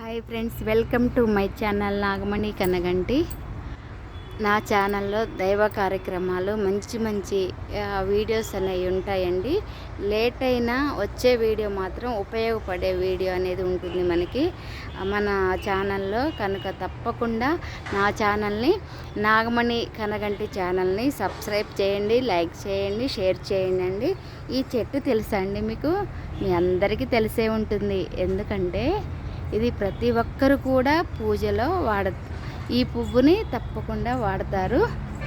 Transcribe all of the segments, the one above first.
Hi friends welcome to my channel Nagamani Kanaganti నా ఛానల్లో దైవ కార్యక్రమాలు మంచి మంచి వీడియోస్ అనేవి ఉంటాయండి. లేట్ అయినా వచ్చే వీడియో మాత్రం ఉపయోగపడే వీడియో అనేది ఉంటుంది మనకి. మన ఛానల్లో కనుక తప్పకుండా నా ఛానల్ని నాగమణి కనగంటి ఛానల్ని సబ్స్క్రైబ్ చేయండి లైక్ చేయండి షేర్ చేయండి అండి. ఈ చెట్టు తెలుసా అండి మీకు? మీ అందరికీ తెలిసే ఉంటుంది. ఎందుకంటే ఇది ప్రతి ఒక్కరు కూడా పూజలో వాడ ఈ పువ్వుని తప్పకుండా వాడతారు.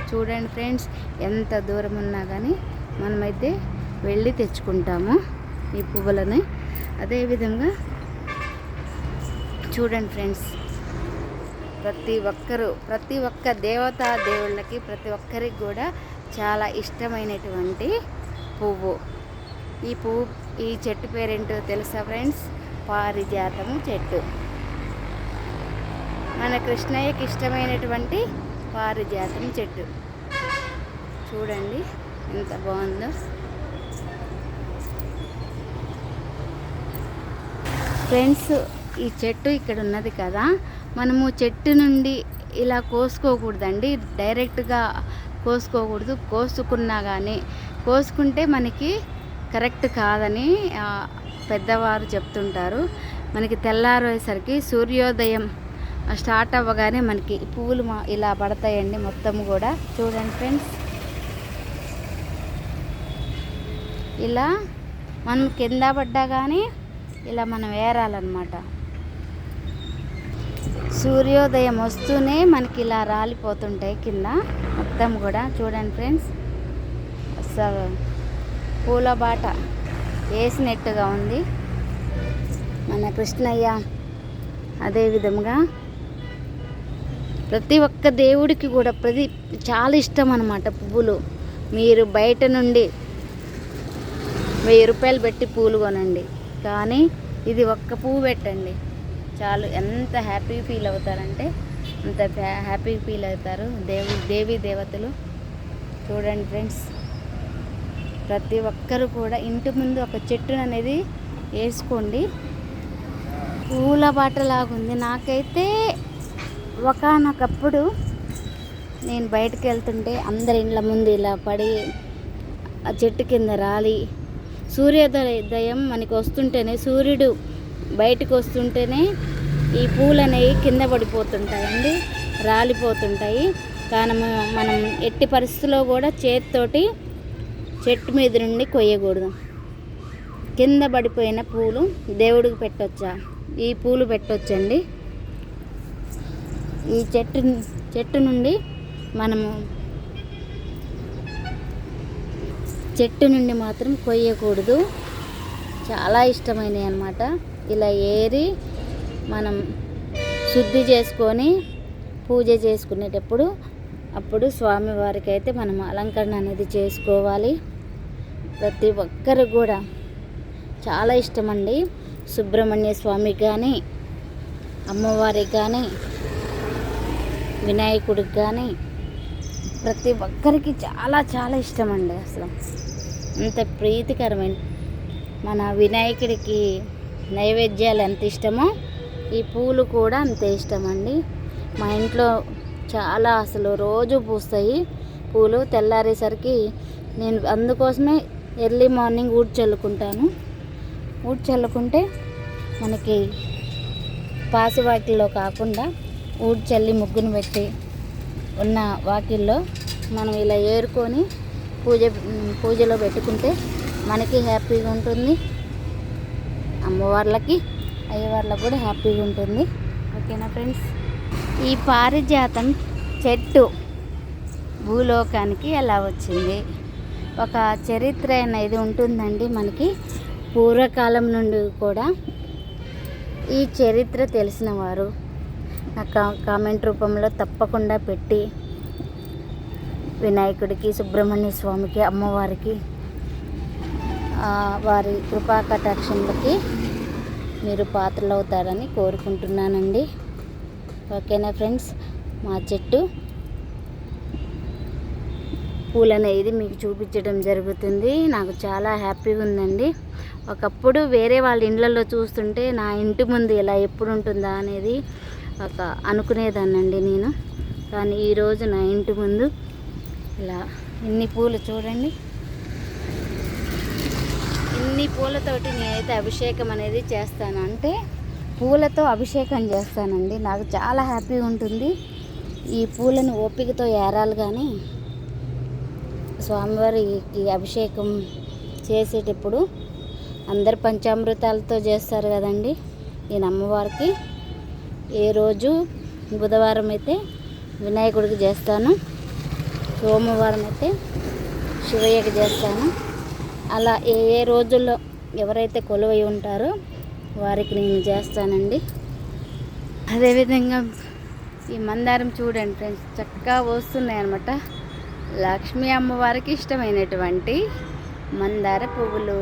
చూడండి ఫ్రెండ్స్ ఎంత దూరం ఉన్నా కానీ మనమైతే వెళ్ళి తెచ్చుకుంటాము ఈ పువ్వులని. అదేవిధంగా చూడండి ఫ్రెండ్స్ ప్రతి ఒక్కరు ప్రతి ఒక్క దేవతా దేవుళ్ళకి ప్రతి ఒక్కరికి కూడా చాలా ఇష్టమైనటువంటి పువ్వు. ఈ పువ్వు ఈ చెట్టు పేరేంటో తెలుసా ఫ్రెండ్స్? పారిజాతము చెట్టు. మన కృష్ణయ్యకి ఇష్టమైనటువంటి పారిజాతం చెట్టు. చూడండి ఎంత బాగుందో. ఫ్రెండ్స్ ఈ చెట్టు ఇక్కడ ఉన్నది కదా. మనము చెట్టు నుండి ఇలా కోసుకోకూడదండి. డైరెక్ట్గా కోసుకోకూడదు. కోసుకున్నా కానీ కోసుకుంటే మనకి కరెక్ట్ కాదని పెద్దవారు చెప్తుంటారు. మనకి తెల్లారేసరికి సూర్యోదయం స్టార్ట్ అవ్వగానే మనకి పువ్వులు మా ఇలా పడతాయండి మొత్తం కూడా. చూడండి ఫ్రెండ్స్. ఇలా మనం కింద పడ్డా కానీ ఇలా మనం వేరాలన్నమాట సూర్యోదయం వస్తూనే మనకి ఇలా రాలిపోతుంటాయి కింద మొత్తం కూడా. చూడండి ఫ్రెండ్స్. అసలు పూల బాట. వేసినట్టుగా ఉంది. మన కృష్ణయ్య అదే విధంగా ప్రతి ఒక్క దేవుడికి కూడా ప్రతి చాలా ఇష్టం అన్నమాట పువ్వులు. మీరు బయట నుండి వెయ్యి రూపాయలు పెట్టి పూలు కొనండి. కానీ ఇది ఒక్క పువ్వు పెట్టండి. చాలు ఎంత హ్యాపీ ఫీల్ అవుతారంటే అంత హ్యాపీ ఫీల్ అవుతారు దేవి దేవి దేవతలు. చూడండి ఫ్రెండ్స్. ప్రతి ఒక్కరు కూడా ఇంటి ముందు ఒక చెట్టును అనేది వేసుకోండి. పూల బాటలాగుంది నాకైతే ఒకనొకప్పుడు నేను బయటకు వెళ్తుంటే అందరి ఇండ్ల ముందు ఇలా పడి ఆ చెట్టు కింద రాలి. సూర్యోదయం మనకి వస్తుంటేనే సూర్యుడు బయటకు వస్తుంటేనే ఈ పూలు అనేవి కింద పడిపోతుంటాయండి రాలిపోతుంటాయి. కానీ మనం ఎట్టి పరిస్థితుల్లో కూడా చేతితోటి చెట్టు మీద నుండి కొయ్యకూడదు. కింద పడిపోయిన పూలు దేవుడికి పెట్టొచ్చా? ఈ పూలు పెట్టొచ్చండి. ఈ చెట్టు చెట్టు నుండి మనము చెట్టు నుండి మాత్రం కొయ్యకూడదు. చాలా ఇష్టమైనవి అన్నమాట. ఇలా ఏరి మనం శుద్ధి చేసుకొని పూజ చేసుకునేటప్పుడు అప్పుడు స్వామివారికి అయితే మనం అలంకరణ అనేది చేసుకోవాలి. ప్రతి ఒక్కరు కూడా చాలా ఇష్టమండి. సుబ్రహ్మణ్య స్వామి కానీ అమ్మవారికి కానీ వినాయకుడికి కానీ ప్రతి ఒక్కరికి చాలా చాలా ఇష్టం అండి అసలు. అంత ప్రీతికరమైన మన వినాయకుడికి నైవేద్యాలు ఎంత ఇష్టమో ఈ పూలు కూడా అంతే ఇష్టం అండి మా ఇంట్లో చాలా అసలు రోజు పూస్తాయి పూలు. తెల్లారేసరికి నేను అందుకోసమే ఎర్లీ మార్నింగ్ ఊడ్చి చల్లుకుంటాను. ఊడ్చి చల్లుకుంటే మనకి పాసి వాకిల్లో కాకుండా ఊడ్ చల్లి ముగ్గును పెట్టి ఉన్న వాకిల్లో మనం ఇలా ఏరుకొని పూజ పూజలో పెట్టుకుంటే మనకి హ్యాపీగా ఉంటుంది. అమ్మవార్లకి అయ్యవార్లకు కూడా హ్యాపీగా ఉంటుంది. ఓకేనా ఫ్రెండ్స్? ఈ పారిజాతం చెట్టు భూలోకానికి ఎలా వచ్చింది? ఒక చరిత్ర అనేది ఉంటుందండి మనకి. పూర్వకాలం నుండి కూడా ఈ చరిత్ర తెలిసిన వారు కామెంట్ రూపంలో తప్పకుండా పెట్టి వినాయకుడికి సుబ్రహ్మణ్య స్వామికి అమ్మవారికి వారి కృపా కటాక్షములకి మీరు పాత్రలు అవుతారని కోరుకుంటున్నానండి. ఓకేనా ఫ్రెండ్స్? మా చెట్టు పూలు అనేది మీకు చూపించడం జరుగుతుంది. నాకు చాలా హ్యాపీగా ఉందండి. ఒకప్పుడు వేరే వాళ్ళ ఇండ్లలో చూస్తుంటే నా ఇంటి ముందు ఇలా ఎప్పుడు ఉంటుందా అనేది ఒక అనుకునేదానండి నేను. కానీ ఈరోజు నా ఇంటి ముందు ఇలా ఇన్ని పూలు చూడండి. ఇన్ని పూలతోటి నేనైతే అభిషేకం అనేది చేస్తాను. అంటే పూలతో అభిషేకం చేస్తానండి. నాకు చాలా హ్యాపీగా ఉంటుంది. ఈ పూలను ఓపికతో ఏరాలి కానీ స్వామివారికి అభిషేకం చేసేటప్పుడు అందరు పంచామృతాలతో చేస్తారు కదండి. నేను అమ్మవారికి ఏ రోజు బుధవారం అయితే వినాయకుడికి చేస్తాను సోమవారం అయితే శివయ్యకి చేస్తాను. అలా ఏ ఏ రోజుల్లో ఎవరైతే కొలువై ఉంటారో వారికి నేను చేస్తానండి. అదేవిధంగా ఈ మందారం చూడండి ఫ్రెండ్స్ చక్కగా వస్తున్నాయి అనమాట లక్ష్మీ అమ్మవారికి ఇష్టమైనటువంటి మందార పువ్వులు.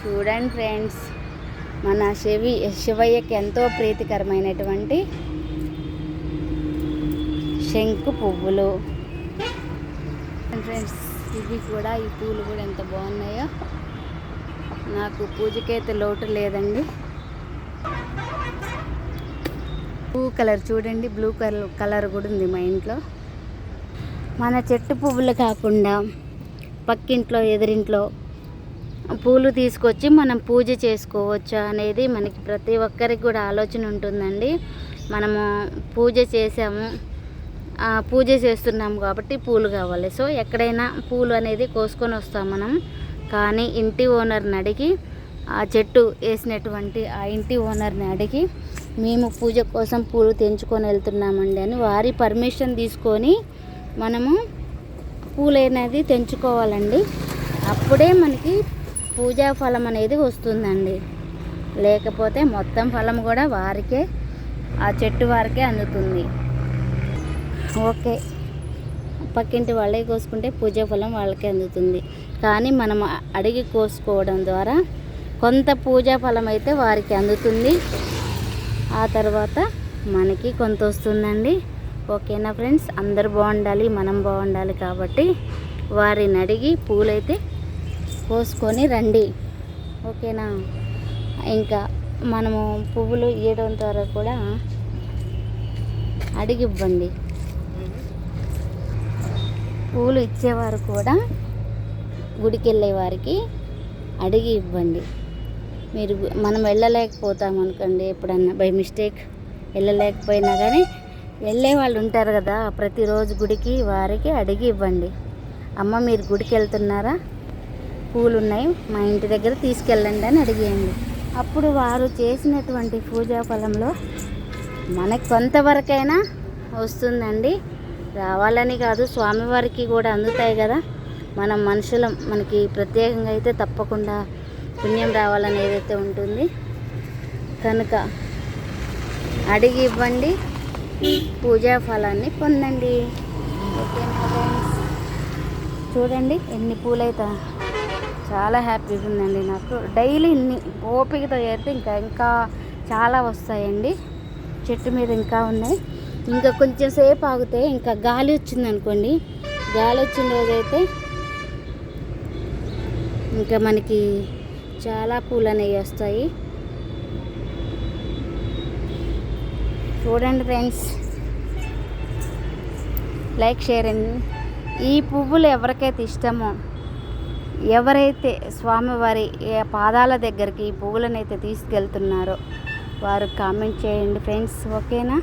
చూడండి ఫ్రెండ్స్ మన శివి శివయ్యకి ఎంతో ప్రీతికరమైనటువంటి శంకు పువ్వులు. ఫ్రెండ్స్ ఇవి కూడా ఈ పూలు కూడా ఎంత బాగున్నాయో. నాకు పూజకైతే లోటు లేదండి. పువ్వు కలర్ చూడండి బ్లూ కలర్ కలర్ కూడా ఉంది మా ఇంట్లో. మన చెట్టు పువ్వులు కాకుండా పక్కింట్లో ఎదురింట్లో పూలు తీసుకొచ్చి మనం పూజ చేసుకోవచ్చు అనేది మనకి ప్రతి ఒక్కరికి కూడా ఆలోచన ఉంటుందండి. మనము పూజ చేసాము. పూజ చేస్తున్నాం కాబట్టి పూలు కావాలి. సో ఎక్కడైనా పూలు అనేది కోసుకొని వస్తాం మనం. కానీ ఇంటి ఓనర్ని అడిగి ఆ చెట్టు వేసినటువంటి ఆ ఇంటి ఓనర్ని అడిగి మేము పూజ కోసం పూలు తెంచుకొని వెళ్తున్నామండి అని వారి పర్మిషన్ తీసుకొని మనము పూలు అనేది తెంచుకోవాలండి. అప్పుడే మనకి పూజా ఫలం అనేది వస్తుందండి. లేకపోతే మొత్తం ఫలం కూడా వారికే ఆ చెట్టు వారికే అందుతుంది. ఓకే. పక్కింటి వాళ్ళే కోసుకుంటే పూజా ఫలం వాళ్ళకే అందుతుంది. కానీ మనం అడిగి కోసుకోవడం ద్వారా కొంత పూజా ఫలం అయితే వారికి అందుతుంది. ఆ తర్వాత మనకి కొంత వస్తుందండి. ఓకేనా ఫ్రెండ్స్? అందరు బాగుండాలి మనం బాగుండాలి కాబట్టి వారిని అడిగి పూలైతే కోసుకొని రండి. ఓకేనా? ఇంకా మనము పువ్వులు ఇవ్వడం ద్వారా కూడా అడిగి ఇవ్వండి పూలు ఇచ్చేవారు కూడా గుడికి వెళ్ళే వారికి అడిగి ఇవ్వండి. మీరు మనం వెళ్ళలేకపోతాం అనుకోండి ఎప్పుడన్నా బై మిస్టేక్. వెళ్ళలేకపోయినా కానీ వెళ్ళే వాళ్ళు ఉంటారు కదా ప్రతిరోజు గుడికి వారికి అడిగి ఇవ్వండి. అమ్మ మీరు గుడికి వెళ్తున్నారా? పూలు ఉన్నాయి మా ఇంటి దగ్గర తీసుకెళ్ళండి అని అడిగేయండి. అప్పుడు వారు చేసినటువంటి పూజా ఫలంలో మనకు కొంతవరకైనా వస్తుందండి. రావాలని కాదు స్వామివారికి కూడా అందుతాయి కదా. మనం మనుషులం మనకి ప్రత్యేకంగా అయితే తప్పకుండా పుణ్యం రావాలని ఏదైతే ఉంటుంది కనుక అడిగి ఇవ్వండి. పూజా ఫలాన్ని పొందండి. చూడండి ఎన్ని పూలైతే చాలా హ్యాపీగా ఉందండి నాకు. డైలీ ఇన్ని ఓపికతో చేస్తే ఇంకా ఇంకా చాలా వస్తాయండి. చెట్టు మీద ఇంకా ఉన్నాయి. ఇంకా కొంచెం సేపు ఆగితే ఇంకా గాలి వచ్చింది అనుకోండి గాలి వచ్చిన రోజైతే ఇంకా మనకి చాలా పూలు అనేవి వస్తాయి. చూడండి ఫ్రెండ్స్. లైక్ షేర్ ఈ పువ్వులు ఎవరికైతే ఇష్టమో ఎవరైతే స్వామివారి పాదాల దగ్గరికి ఈ పువ్వులను అయితే తీసుకెళ్తున్నారో వారు కామెంట్ చేయండి ఫ్రెండ్స్ ఓకేనా?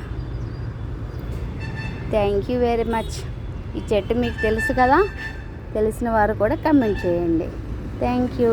Thank you very much. ఈ చెట్టు మీకు తెలుసు కదా? తెలిసిన వారు కూడా కమెంట్ చేయండి. Thank you.